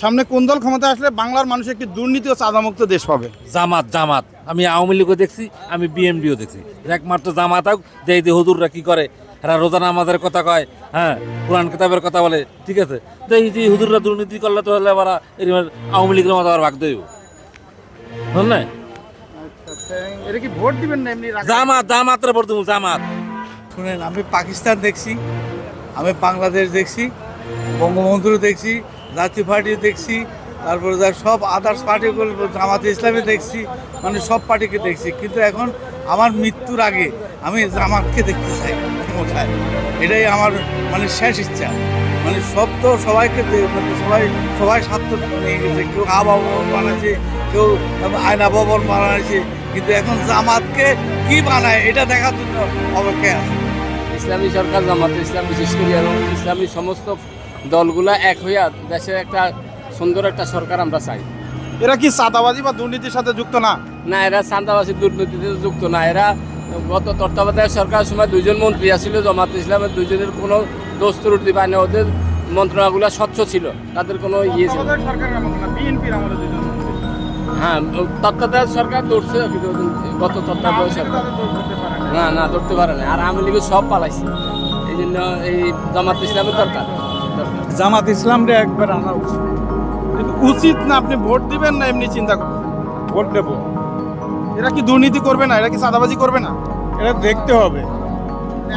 সামনে কোন দল ক্ষমতা আসলে বাংলার মানুষ একটি দুর্নীতি ও চাঁদামুক্ত দেশ পাবে? জামাত জামাত। আমি আওয়ামী লীগও দেখছি আমি বিএমডিও দেখছি। একমাত্র জামাত হোক যে এই যে হুজুররা কি করে? এরা রোজানা আমাদের কথা কয় হ্যাঁ কোরআন কিতাবের কথা বলে ঠিক আছে? তো এই যে হুজুররা দুর্নীতি করলে তো হলে আবার এরকম আওয়ামী লীগের মতো আবার ভাগ দেব বুঝলেন এটা কি ভোট দিবেন না এমনি জামাত জামাতের ভোট দেবো জামাত। শুনেন আমি পাকিস্তান দেখছি আমি বাংলাদেশ দেখছি বঙ্গবন্ধু দেখছি জাতীয় পার্টি দেখছি, তারপরে যা সব আদার্স পার্টিগুলো জামাতে ইসলামী দেখছি মানে সব পার্টিকে দেখছি। কিন্তু এখন আমার মৃত্যুর আগে আমি জামাতকে দেখতে চাই ক্ষমতায় এটাই আমার মানে শেষ ইচ্ছা। মানে সব তো সবাইকে মানে সবাই সবাই স্বার্থ নিয়ে গেছে। কেউ আবহাওয়া বানাচ্ছে কেউ আয়না ভবন বানাচ্ছে কিন্তু এখন জামাতকে কি বানায়, এটা দেখার জন্য অপেক্ষায় আছে। ইসলামী সরকার জামাত, ইসলাম বিশেষ করে ইসলামী সমস্ত দলগুলা এক হইয়া দেশের একটা সুন্দর একটা সরকার আমরা চাই। এরা কি চাঁদাবাজি বা দুর্নীতির সাথে যুক্ত না? না এরা চান্দাবাসী দুর্নীতিতে যুক্ত না। এরা গত তত্ত্বাবধায়ক সরকারের সময় দুইজন মন্ত্রী আছিল জামাত ইসলামের দুইজনের কোনো দোষ ত্রুটি পায় না। ওদের মন্ত্রণাগুলো স্বচ্ছ ছিল তাদের কোনো ইয়ে ছিল দুজন হ্যাঁ তত্ত্বাবধায়ক সরকার ধরছে গত তত্ত্বাবধায়ক সরকার। না। না ধরতে পারে না। আর আওয়ামী লীগের সব পালাইছে। এই জন্য এই জামাত ইসলামের দরকার। জামাত ইসলামরে একবার আনা উচিত। কিন্তু উচিত না আপনি ভোট দিবেন না এমনি চিন্তা করবেন ভোট দেবো। এরা কি দুর্নীতি করবে না? এরা কি চাঁদাবাজি করবে না? এটা দেখতে হবে।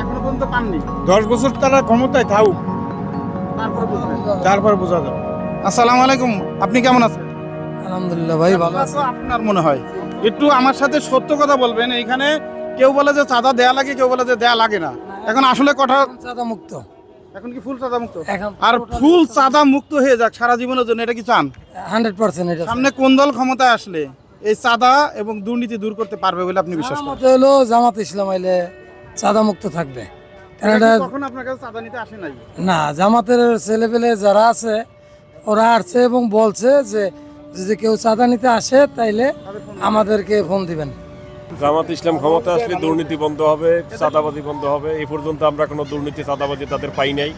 এখনও পর্যন্ত পাননি। দশ বছর তারা ক্ষমতায় থাকুক। তারপরে বুঝবেন। তারপর বোঝা যাবে। আসসালামু আলাইকুম আপনি কেমন আছেন? আলহামদুলিল্লাহ ভাই ভালো তো আপনার মনে হয়। একটু আমার সাথে সত্য কথা বলবেন। এইখানে কেউ বলে যে চাঁদা দেয়া লাগে কেউ বলে যে দেয়া লাগে না। এখন আসলে কথা চাঁদা মুক্ত এখন কি ফুল চাঁদা মুক্ত এখন আর ফুল চাঁদা মুক্ত হয়ে যাক সারা জীবনের জন্য এটা কি চান? হান্ড্রেড পার্সেন্ট এটা সামনে কোন দল ক্ষমতায় আসলে এই চাঁদা এবং দুর্নীতি দূর করতে পারবে বলে আপনি বিশ্বাস করেন? হলো জামাত ইসলাম আইলে চাঁদা মুক্ত থাকবে। কারণ আপনার কাছে চাঁদা নিতে আসে নাই? না জামাতের ছেলেপেলে যারা আছে ওরা আসছে এবং বলছে যে যদি কেউ চাঁদা নিতে আসে তাইলে আমাদেরকে ফোন দিবেন। জামাত ইসলাম ক্ষমতা আসলে দুর্নীতি বন্ধ হবে, চাঁদাবাজি বন্ধ হবে। এ পর্যন্ত আমরা কোনো দুর্নীতি, চাঁদাবাজি তাদের পাই নাই।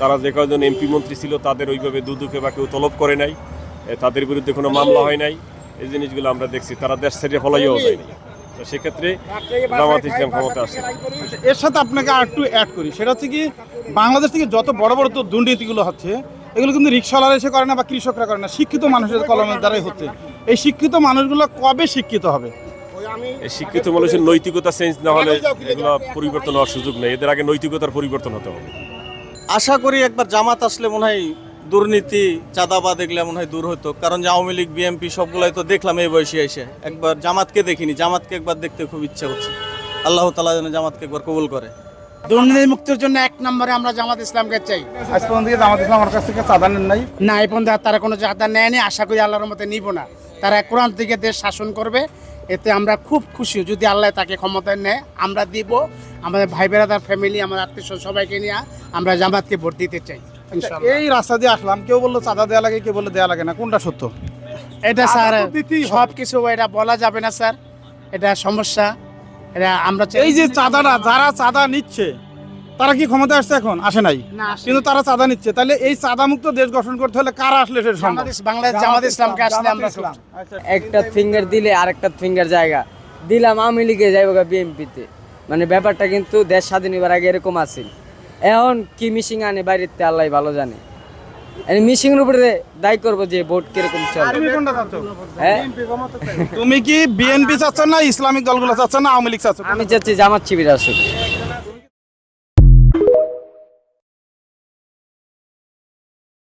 তারা যে কয়জন এমপি মন্ত্রী ছিল তাদের ওইভাবে দুদুকে বা কেউ তলব করে নাই। তাদের বিরুদ্ধে কোনো মামলা হয় নাই। এই জিনিসগুলো আমরা দেখছি। তারা দেশ ছেড়ে ফলাইও যায়নি তো সেক্ষেত্রে জামাত ইসলাম ক্ষমতা আসছে এর সাথে আপনাকে আর একটু অ্যাড করি। সেটা হচ্ছে কি, বাংলাদেশ থেকে যত বড় বড় তো দুর্নীতিগুলো হচ্ছে, এগুলো কিন্তু রিক্সাওয়ালারা এসে করে না বা কৃষকরা করে না। শিক্ষিত মানুষের কলমের দ্বারাই হচ্ছে। এই শিক্ষিত মানুষগুলো কবে শিক্ষিত হবে? শিক্ষিত মানুষের নৈতিকতা চেঞ্জ না হলে এগুলো পরিবর্তন হওয়ার সুযোগ নেই। এদের আগে নৈতিকতার পরিবর্তন হতে হবে। আশা করি একবার জামাত আসলে মনে হয় দুর্নীতি চাঁদাবাদ এগুলো মনে হয় দূর হতো। কারণ যে আওয়ামী লীগ বিএনপি সবগুলাই তো দেখলাম এই বয়সে এসে। একবার জামাতকে দেখিনি জামাতকে একবার দেখতে খুব ইচ্ছা হচ্ছে আল্লাহ তালা যেন জামাতকে একবার কবুল করে। দুর্নীতি মুক্তির জন্য এক নম্বরে আমরা জামাত ইসলামকে চাই। আজ পর্যন্ত জামাত ইসলাম আমার কাছ থেকে চাঁদা নেন নাই? না এই পর্যন্ত আর তারা কোনো চাঁদা নেয়নি। আশা করি আল্লাহর মতে নিব না। তারা কোরআন থেকে দেশ শাসন করবে। এতে আমরা খুব খুশি যদি আল্লাহ তাকে ক্ষমতায় নেয় আমরা দিব। আমাদের ভাই বেড়াদার ফ্যামিলি আমার আত্মীয় সবাইকে নিয়ে আমরা জামাতকে ভোট দিতে চাই। এই রাস্তা দিয়ে আসলাম কেউ বলল চাঁদা দেওয়া লাগে কেউ বলল দেওয়া লাগে না কোনটা সত্য? এটা স্যার সব কিছু এটা বলা যাবে না স্যার এটা সমস্যা এটা আমরা চাই- এই যে চাঁদাটা যারা চাঁদা নিচ্ছে তারা কি ক্ষমতা আসছে এখন? আসে নাই? কিন্তু তারা চাঁদা নিচ্ছে। তাহলে এই চাঁদা মুক্ত দেশ গঠন করতে হলে কারা আসলে সেটা বাংলাদেশ বাংলাদেশ জামাত ইসলামকে আসলে আমরা আচ্ছা একটা ফিঙ্গার দিলে আরেকটা ফিঙ্গার জায়গা। দিলাম আওয়ামী লীগে যাইব বিএনপিতে মানে ব্যাপারটা কিন্তু দেশ স্বাধীন হবার আগে এরকম আছে। এখন কি মিশিং আনে বাইরেতে আল্লাহ ভালো জানে। মিশিং এর উপরে দায়ী করব যে ভোট কীরকম হ্যাঁ? তুমি কি বিএনপি চাচ্ছ না ইসলামিক দলগুলো চাচ্ছ না আওয়ামী লীগ চাচ্ছ? আমি চাচ্ছি জামাত শিবির আসুক।